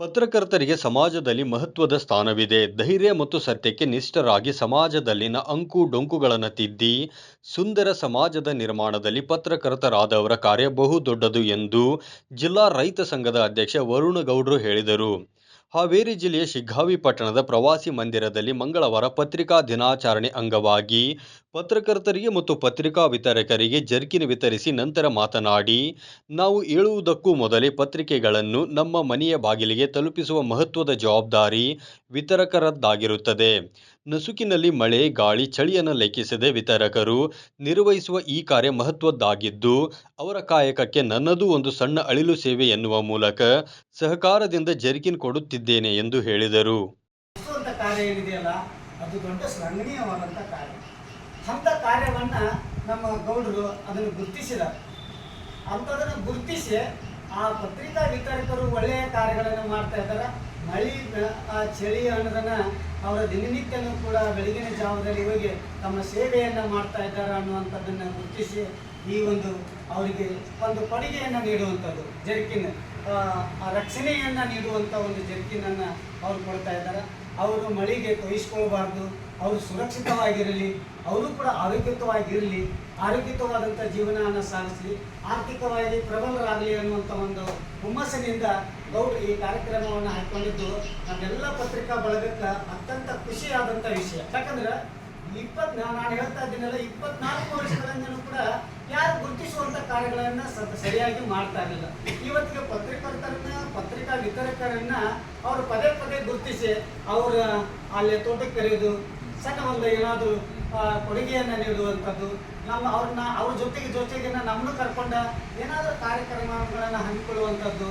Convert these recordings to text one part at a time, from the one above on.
ಪತ್ರಕರ್ತರಿಗೆ ಸಮಾಜದಲ್ಲಿ ಮಹತ್ವದ ಸ್ಥಾನವಿದೆ. ಧೈರ್ಯ ಮತ್ತು ಸತ್ಯಕ್ಕೆ ನಿಷ್ಠರಾಗಿ ಸಮಾಜದಲ್ಲಿನ ಅಂಕು ಡೊಂಕುಗಳನ್ನು ತಿದ್ದಿ, ಸುಂದರ ಸಮಾಜದ ನಿರ್ಮಾಣದಲ್ಲಿ ಪತ್ರಕರ್ತರಾದವರ ಕಾರ್ಯ ಬಹುದೊಡ್ಡದು ಎಂದು ಜಿಲ್ಲಾ ರೈತ ಸಂಘದ ಅಧ್ಯಕ್ಷ ವರುಣ ಗೌಡ್ರು ಹೇಳಿದರು. ಹಾವೇರಿ ಜಿಲ್ಲೆಯ ಶಿಗ್ಗಾವಿ ಪಟ್ಟಣದ ಪ್ರವಾಸಿ ಮಂದಿರದಲ್ಲಿ ಮಂಗಳವಾರ ಪತ್ರಿಕಾ ದಿನಾಚರಣೆ ಅಂಗವಾಗಿ ಪತ್ರಕರ್ತರಿಗೆ ಮತ್ತು ಪತ್ರಿಕಾ ವಿತರಕರಿಗೆ ಜರ್ಕಿನ್ ವಿತರಿಸಿ ನಂತರ ಮಾತನಾಡಿ, ನಾವು ಹೇಳುವುದಕ್ಕೂ ಮೊದಲೇ ಪತ್ರಿಕೆಗಳನ್ನು ನಮ್ಮ ಮನೆಯ ಬಾಗಿಲಿಗೆ ತಲುಪಿಸುವ ಮಹತ್ವದ ಜವಾಬ್ದಾರಿ ವಿತರಕರದ್ದಾಗಿರುತ್ತದೆ. ನಸುಕಿನಲ್ಲಿ ಮಳೆ, ಗಾಳಿ, ಚಳಿಯನ್ನು ಲೆಕ್ಕಿಸದೆ ವಿತರಕರು ನಿರ್ವಹಿಸುವ ಈ ಕಾರ್ಯ ಮಹತ್ವದ್ದಾಗಿದ್ದು, ಅವರ ಕಾಯಕಕ್ಕೆ ನನ್ನದು ಒಂದು ಸಣ್ಣ ಅಳಿಲು ಸೇವೆ ಎನ್ನುವ ಮೂಲಕ ಸಹಕಾರದಿಂದ ಜರ್ಕಿನ್ ಕೊಡುತ್ತಿದ್ದೇನೆ ಎಂದು ಹೇಳಿದರು. ಅದು ದೊಡ್ಡ ಶ್ಲಾಘನೀಯವಾದಂಥ ಕಾರ್ಯ. ಅಂಥ ಕಾರ್ಯವನ್ನು ನಮ್ಮ ಗೌಡರು ಅದನ್ನು ಗುರುತಿಸಿದ್ದಾರೆ ಅಂಥದನ್ನು ಗುರುತಿಸಿ ಆ ಪತ್ರಿಕಾ ವಿತರಕರು ಒಳ್ಳೆಯ ಕಾರ್ಯಗಳನ್ನು ಮಾಡ್ತಾ ಇದ್ದಾರೆ. ಮಳೆ ಆ, ಚಳಿ ಅನ್ನೋದನ್ನು ಅವರ ದಿನನಿತ್ಯನೂ ಕೂಡ ಬೆಳಗಿನ ಜಾವದಲ್ಲಿ ಹೋಗಿ ತಮ್ಮ ಸೇವೆಯನ್ನು ಮಾಡ್ತಾ ಇದ್ದಾರೆ ಅನ್ನುವಂಥದ್ದನ್ನು ಗುರುತಿಸಿ ಈ ಒಂದು ಅವರಿಗೆ ಒಂದು ಕೊಡುಗೆಯನ್ನು ನೀಡುವಂಥದ್ದು, ಜರ್ಕಿನ್ ರಕ್ಷಣೆಯನ್ನು ನೀಡುವಂಥ ಒಂದು ಜರ್ಕಿನನ್ನು ಅವ್ರು ಕೊಡ್ತಾ ಇದ್ದಾರೆ. ಅವರು ಮಳೆಗೆ ಕೊಯ್ಸ್ಕೊಳ್ಬಾರ್ದು, ಅವರು ಸುರಕ್ಷಿತವಾಗಿರಲಿ, ಅವರು ಕೂಡ ಆರೋಗ್ಯಯುತವಾಗಿರಲಿ ಆರೋಗ್ಯಯುತವಾದಂಥ ಜೀವನವನ್ನು ಸಾಗಿಸಲಿ, ಆರ್ಥಿಕವಾಗಿ ಪ್ರಬಲರಾಗಲಿ ಅನ್ನುವಂಥ ಒಂದು ಹುಮ್ಮಸ್ಸಿನಿಂದ ಗೌಡ್ರು ಈ ಕಾರ್ಯಕ್ರಮವನ್ನು ಹಾಕೊಂಡಿದ್ದು. ನಮ್ಮೆಲ್ಲ ಪತ್ರಿಕಾ ಬಳಗಕ್ಕೆ ಅತ್ಯಂತ ಖುಷಿಯಾದಂಥ ವಿಷಯ. ಯಾಕಂದ್ರೆ ಇಪ್ಪತ್ ನಾನು ಹೇಳ್ತಾ ಇದ್ದೀನಲ್ಲ, ಇಪ್ಪತ್ನಾಲ್ಕು ವರ್ಷಗಳಿಂದಲೂ ಕೂಡ ಯಾರು ಗುರುತಿಸುವಂಥ ಕಾರ್ಯಗಳನ್ನು ಸರಿಯಾಗಿ ಮಾಡ್ತಾ ಇರಲಿಲ್ಲ. ಇವತ್ತಿಗೆ ಪತ್ರಕರ್ತರನ್ನ ವಿತರಕರನ್ನ ಅವರು ಪದೇ ಪದೇ ಗುರುತಿಸಿ ಅವ್ರ, ಅಲ್ಲಿ ತೋಟಕ್ಕೆ ಕರೆಯೋದು, ಸಣ್ಣ ಒಂದು ಏನಾದರೂ ಕೊಡುಗೆಯನ್ನ ನೀಡುವಂಥದ್ದು, ನಮ್ಮ ಅವ್ರನ್ನ, ಅವ್ರ ಜೊತೆಗೆ ಜೊತೆಗೆ ನಮ್ಮನ್ನು ಕರ್ಕೊಂಡ ಏನಾದರೂ ಕಾರ್ಯಕ್ರಮಗಳನ್ನ ಹಮ್ಮಿಕೊಳ್ಳುವಂಥದ್ದು,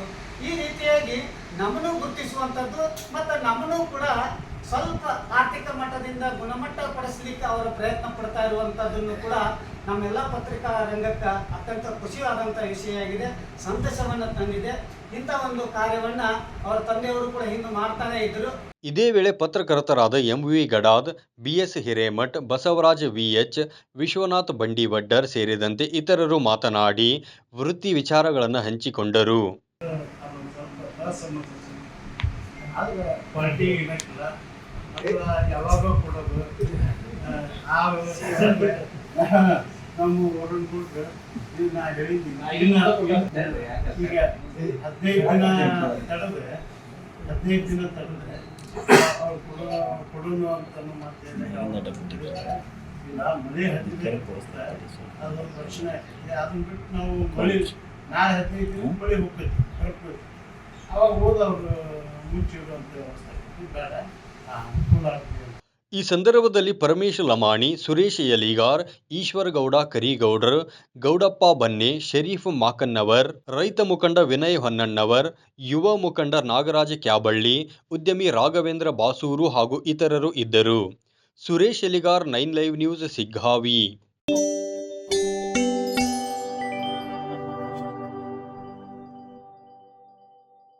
ಈ ರೀತಿಯಾಗಿ ನಮ್ಮನ್ನು ಗುರುತಿಸುವಂಥದ್ದು ಮತ್ತು ನಮ್ಮನ್ನು ಕೂಡ ಸ್ವಲ್ಪ ಆರ್ಥಿಕ ಮಟ್ಟದಿಂದ ಗುಣಮಟ್ಟ ಪಡಿಸಲಿಕ್ಕೆ ಅವರು ಪ್ರಯತ್ನ ಪಡ್ತಾ ಇರುವಂಥದ್ದನ್ನು ಕೂಡ ನಮ್ಮೆಲ್ಲ ಪತ್ರಿಕಾ ರಂಗಕ್ಕೆ ಅತ್ಯಂತ ಖುಷಿಯಾದಂಥ ವಿಷಯ ಆಗಿದೆ. ಸಂತಸವನ್ನು ತಂದಿದೆ. ಇಂಥ ಒಂದು ಕಾರ್ಯವನ್ನು ಅವರ ತಂದೆಯವರು ಕೂಡ ಹಿಂದೆ ಮಾಡ್ತಾನೆ ಇದ್ದರು ಇದೇ ವೇಳೆ ಪತ್ರಕರ್ತರಾದ M V Gadad BS Hiremath Basavaraj VH Vishwanath Bandivaddar ಸೇರಿದಂತೆ ಇತರರು ಮಾತನಾಡಿ ವೃತ್ತಿ ವಿಚಾರಗಳನ್ನು ಹಂಚಿಕೊಂಡರು. ಅದೊಂದು ಸ್ವಲ್ಪ ಅಸಮಂಜಸ ಆದ್ರೆ ಅಥವಾ ಯಾವಾಗೋ ಕೊಡೋದು. ಆ, ಆ ವ್ಯವಸ್ಥೆ ನಮ್ಮ ವರುಣ್ ಗುಡ್ ನಾ ಹೇಳಿದ್ದೀನಿ. ಇನ್ನ ಈಗ ಹದಿನೈದು ದಿನ ತಡೆದ್ರೆ ಹದಿನೈದು ದಿನ ತಡೆದ್ರೆ ಅವ್ರು ಕೊಡೋ ಕೊಡೋನು ಅಂತ ಮಾತೇನೆ ಇಲ್ಲ ಮಳೆ ಹತ್ತಿರ ಅದೊಂದು ಪ್ರಶ್ನೆ ಅದನ್ನ ಬಿಟ್ಟು ನಾವು ಮಳೆ ನಾಳೆ ಹದಿನೈದು ದಿನ ಅವಾಗ ಹೋದ ಅವ್ರು ಮುಂಚೆ ಇಡುವಂಥ ವ್ಯವಸ್ಥೆ ಬೇಡ ಹಾ, ಅನುಕೂಲ ಆಗ್ತದೆ ಅಂತ. ಈ ಸಂದರ್ಭದಲ್ಲಿ ಪರಮೇಶ್ ಲಮಾಣಿ, ಸುರೇಶ್ ಯಲಿಗಾರ್, ಈಶ್ವರಗೌಡ, ಕರಿಗೌಡರ್, ಗೌಡಪ್ಪ ಬನ್ನೆ, ಶರೀಫ್ ಮಾಕನ್ನವರ್, ರೈತ ಮುಖಂಡ ವಿನಯ್ ಹೊನ್ನಣ್ಣವರ್, ಯುವ ಮುಖಂಡ ನಾಗರಾಜ ಕ್ಯಾಬಳ್ಳಿ, ಉದ್ಯಮಿ ರಾಘವೇಂದ್ರ ಬಾಸೂರು ಹಾಗೂ ಇತರರು ಇದ್ದರು. Suresh Yaligar, nine live news, Siggavi.